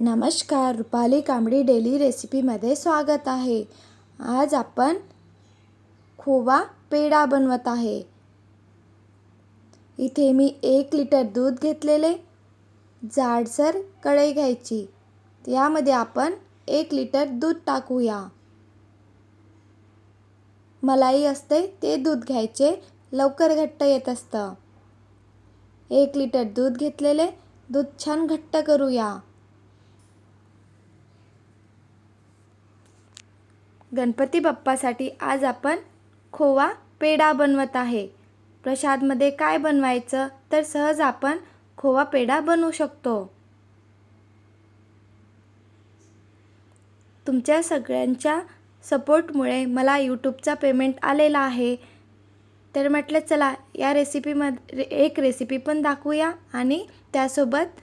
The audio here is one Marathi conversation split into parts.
नमस्कार रुपाली कांबडी डेली रेसिपीमध्ये स्वागत आहे. आज आपण खोवा पेढा बनवत आहे. इथे मी एक लिटर दूध घेतलेले जाडसर कढई घ्यायची. यामध्ये आपण एक लिटर दूध टाकूया. मलाई असते ते दूध घ्यायचे लवकर घट्ट येत असतं. एक लिटर दूध घेतलेले दूध छान घट्ट करूया. गणपती बाप्पासाठी आज आपण खोवा पेढा बनवत आहे. प्रसादमध्ये काय बनवायचं तर सहज आपण खोवा पेढा बनवू शकतो. तुमच्या सगळ्यांच्या सपोर्टमुळे मला यूट्यूबचा पेमेंट आलेला आहे. तर म्हटलं चला या रेसिपीमध्ये एक रेसिपी पण दाखवूया आणि त्यासोबत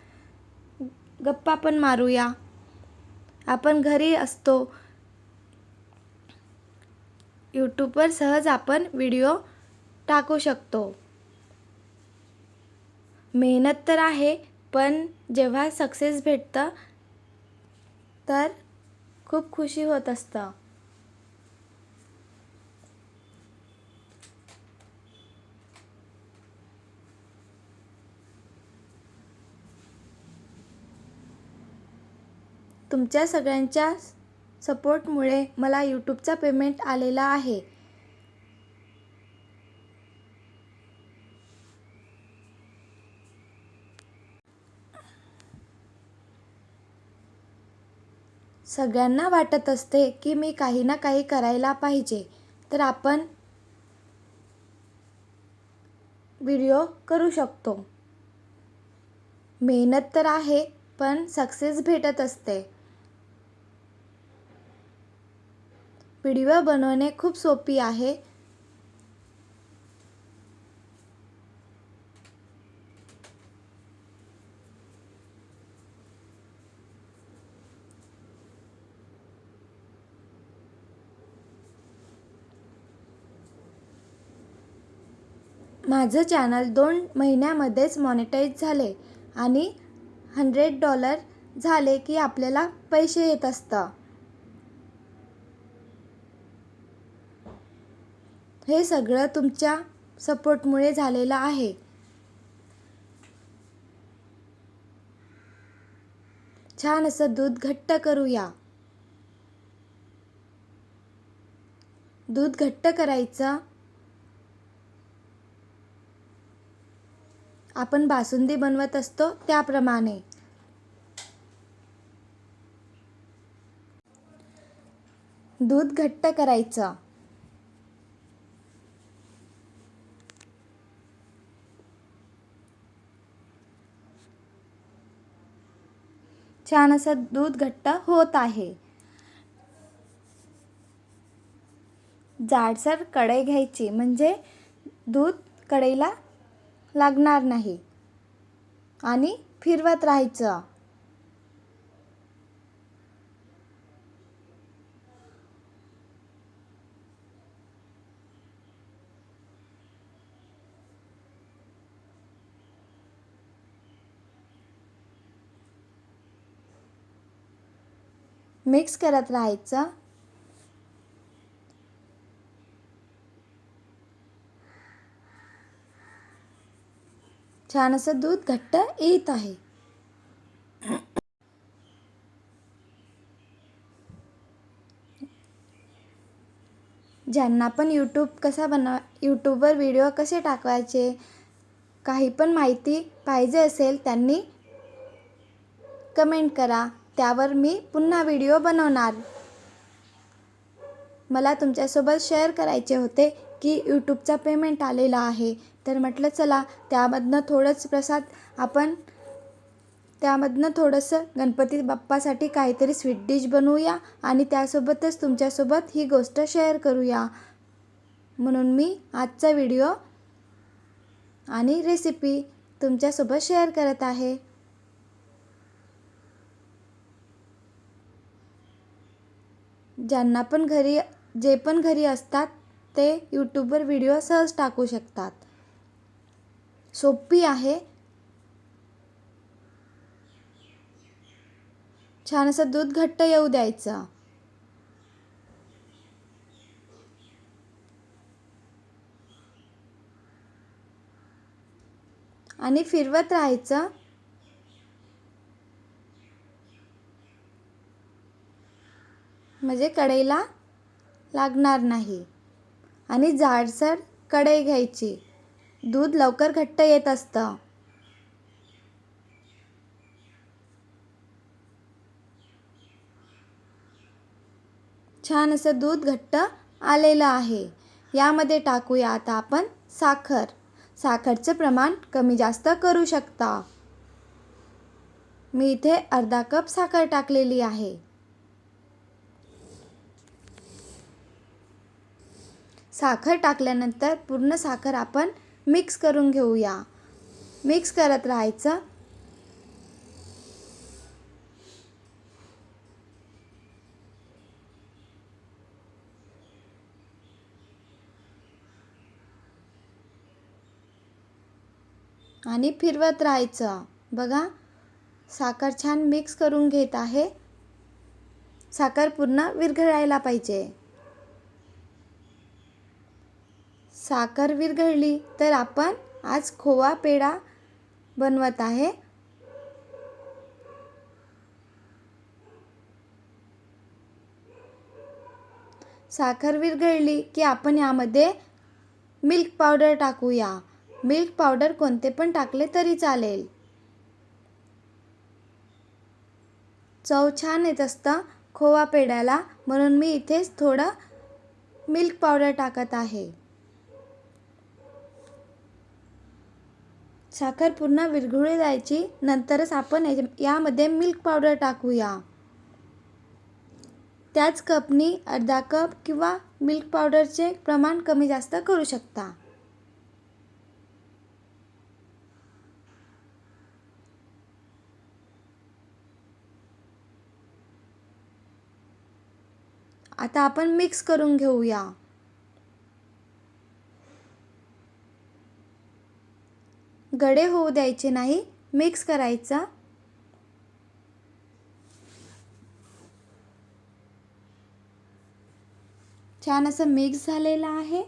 गप्पा पण मारूया. आपण घरी असतो यूट्यूबवर सहज आपण व्हिडिओ टाकू शकतो. मेहनत तर आहे पण जेव्हा सक्सेस भेटतं तर खूप खुशी होत असतं. तुमच्या सगळ्यांच्या सपोर्टमुळे मला यूट्यूबचा पेमेंट आलेला आहे. सगळ्यांना वाटत असते की मी काही ना काही करायला पाहिजे. तर आपण व्हिडिओ करू शकतो. मेहनत तर आहे पण सक्सेस भेटत असते. व्हिडिओ बनवणे खूप सोपी आहे. माझं चॅनल दोन महिन्यामध्येच मॉनिटाईज झाले आणि हंड्रेड डॉलर झाले की आपल्याला पैसे येत असतं. हे सगळं तुमच्या सपोर्टमुळे झालेलं आहे. छान असं दूध घट्ट करूया. दूध घट्ट करायचं. आपण बासुंदी बनवत असतो त्याप्रमाणे. दूध घट्ट करायचं. छान असं दूध घट्ट होत आहे. जाडसर कढई घ्यायची म्हणजे दूध कढईला लागणार नाही. आणि फिरवत राहायचं. मिक्स करत राहायचं. छान असं दूध घट्ट येत आहे. ज्यांना पण यूट्यूब कसा बनवा यूट्यूबवर व्हिडिओ कसे टाकवायचे काही पण माहिती पाहिजे असेल त्यांनी कमेंट करा. त्यावर मी पुन्हा व्हिडिओ बनवणार. मला तुमच्यासोबत शेअर करायचे होते की यूट्यूबचा पेमेंट आलेला आहे. तर म्हटलं चला त्यामधनं थोडंच प्रसाद आपण त्यामधनं थोडंसं गणपती बाप्पासाठी काहीतरी स्वीट डिश बनवूया आणि त्यासोबतच तुमच्यासोबत ही गोष्ट शेअर करूया. म्हणून मी आजचा व्हिडिओ आणि रेसिपी तुमच्यासोबत शेअर करत आहे. ज्यांना पण घरी जे पण घरी असतात ते यूट्यूबवर व्हिडिओ सहज टाकू शकतात. सोपी आहे. छान असं दूध घट्ट येऊ द्यायचं. आणि फिरवत राहायचं. म्हणजे कढईला लागणार नाही. आणि जाडसर कढई घ्यायची. दूध लवकर घट्ट येत असतं. छान असं दूध घट्ट आलेलं आहे. यामध्ये टाकूया आता आपण साखर. साखरचं प्रमाण कमी जास्त करू शकता. मी इथे अर्धा कप साखर टाकलेली आहे. साखर टाकल्यानंतर पूर्ण साखर आपण मिक्स करून घेऊया. मिक्स करत राहायचं. आणि फिरवत राहायचं. बघा साखर छान मिक्स करून घेत आहे. साखर पूर्ण विरघळायला पाहिजे. साखर विरघळली तर आपण आज खोवा पेढा बनवत आहे. साखर विरघळली की आपण यामध्ये मिल्क पावडर टाकूया. मिल्क पावडर कोणते पण टाकले तरी चालेल. चव छान येत असतं खोवा पेढ्याला म्हणून मी इथेच थोडं मिल्क पावडर टाकत आहे. साखर पूर्ण विरघळू द्यायची नंतरच आपण याच्या- यामध्ये मिल्क पावडर टाकूया. त्याच कपनी अर्धा कप किंवा मिल्क पावडरचे प्रमाण कमी जास्त करू शकता. आता आपण मिक्स करून घेऊया. गडे होऊ द्यायचे नाही मिक्स करायचा. छान असं मिक्स झालेलं आहे.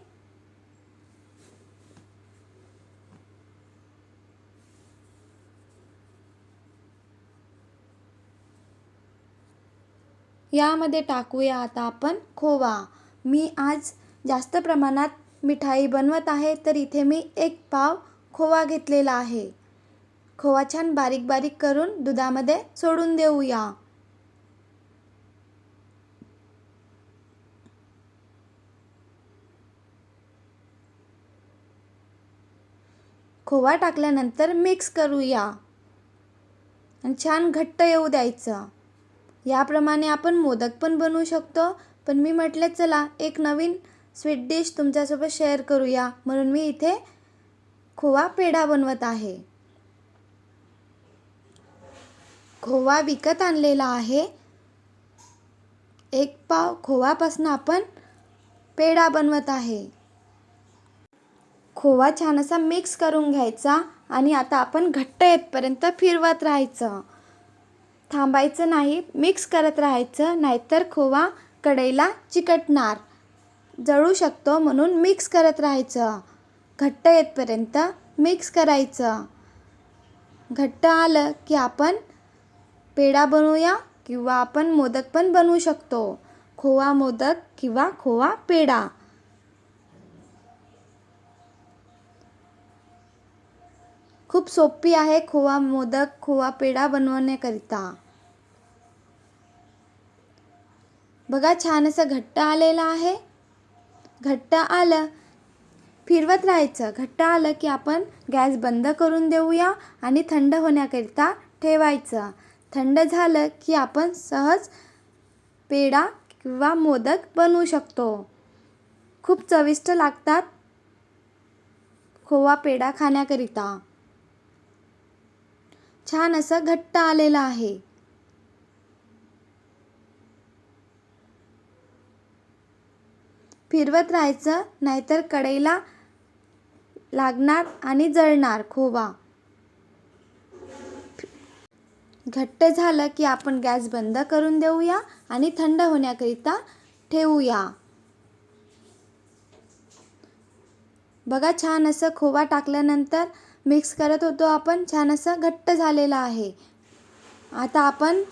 यामध्ये टाकूया आता आपण खोवा. मी आज जास्त प्रमाणात मिठाई बनवत आहे तर इथे मी एक पाव खोवा घेतलेला आहे. खोवा छान बारीक बारीक करून दुधामध्ये सोडून देऊया. खोवा टाकल्यानंतर मिक्स करूया. आणि छान घट्ट येऊ द्यायचं. याप्रमाणे आपण मोदक पण बनवू शकतो. पण मी म्हटले चला एक नवीन स्वीट डिश तुमच्यासोबत शेअर करूया. म्हणून मी इथे खोवा पेढा बनवत आहे. खोवा विकत आणलेला आहे. एक पाव खोवापासून आपण पेढा बनवत आहे. खोवा छान असा मिक्स करून घ्यायचा आणि आता आपण घट्ट येतपर्यंत फिरवत राहायचं. थांबायचं नाही मिक्स करत राहायचं नाहीतर खोवा कढईला चिकटणार. जळू शकतो म्हणून मिक्स करत राहायचं. घट्ट येतपर्यंत मिक्स करायचं. घट्ट आलं की आपण पेढा बनवूया किंवा आपण मोदक पण बनवू शकतो. खोवा मोदक किंवा खोवा पेढा. खूप सोपी आहे खोवा मोदक खोवा पेढा बनवण्याकरिता. बघा छान असं घट्ट आलेलं आहे. घट्ट आलं फिरवत राहायचं. घट्ट आलं की आपण गॅस बंद करून देऊया आणि थंड होण्याकरिता ठेवायचं. थंड झालं की आपण सहज पेढा किंवा मोदक बनवू शकतो. खूप चविष्ट लागतात खोवा पेढा खाण्याकरिता. छान असं घट्ट आलेलं आहे. फिरवत राहायचं नाहीतर कढईला लागणार आणि जळणार खोवा. घट्ट झालं की आपण गॅस बंद करून देऊया आणि थंड होण्याकरिता ठेवूया. बघा छान असं खोवा टाकल्यानंतर मिक्स करत होतो आपण. छान असं घट्ट झालेलं आहे. आता आपण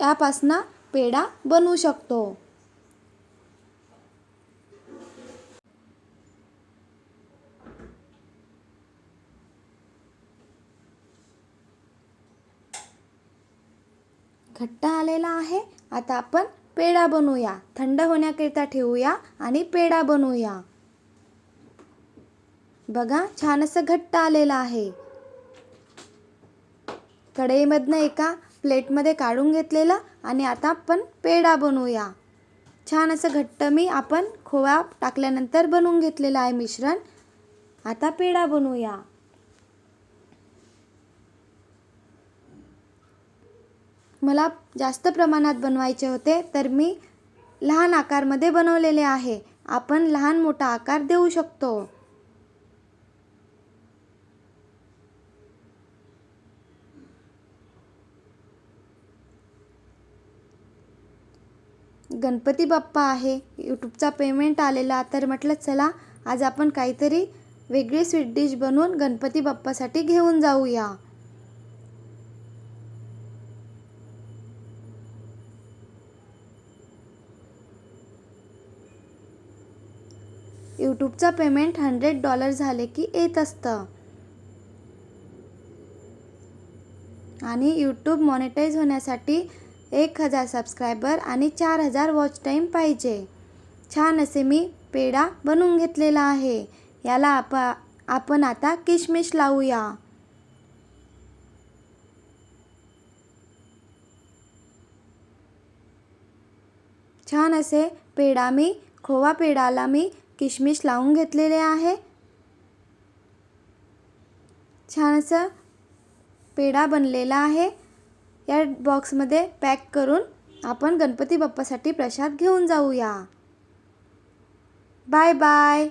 यापासनं पेढा बनवू शकतो. घट्ट आलेला आहे. आता आपण पेढा बनवूया. थंड होण्याकरिता ठेवूया आणि पेढा बनवूया. बघा छान असं घट्ट आलेलं आहे. कढईमधनं एका प्लेटमध्ये काढून घेतलेलं आणि आता आपण पेढा बनवूया. छान असं घट्ट मी आपण खोवा टाकल्यानंतर बनवून घेतलेलं आहे मिश्रण. आता पेढा बनवूया. मला जास्त प्रमाणात बनवायचे होते तर मी लहान आकारमध्ये बनवलेले आहे. आपण लहान मोठा आकार देऊ शकतो. गणपती बाप्पा आहे. यूट्यूबचा पेमेंट आलेला तर म्हटलं चला आज आपण काहीतरी वेगळी स्वीट डिश बनवून गणपती बाप्पासाठी घेऊन जाऊया. यूट्यूबचं पेमेंट हंड्रेड डॉलर झाले की येत असतं. आणि यूट्यूब मॉनिटाईज होण्यासाठी एक हजार सबस्क्रायबर आणि चार हजार वॉच टाईम पाहिजे. छान असे मी पेढा बनवून घेतलेला आहे. याला आप आपण आता किशमिश लावूया. छान असे पेढा मी खोवा पेढाला मी किशमिश लावून घेतलेले आहे. छान असं पेढा बनलेला आहे. या बॉक्समध्ये पॅक करून आपण गणपती बाप्पासाठी प्रसाद घेऊन जाऊया. Bye bye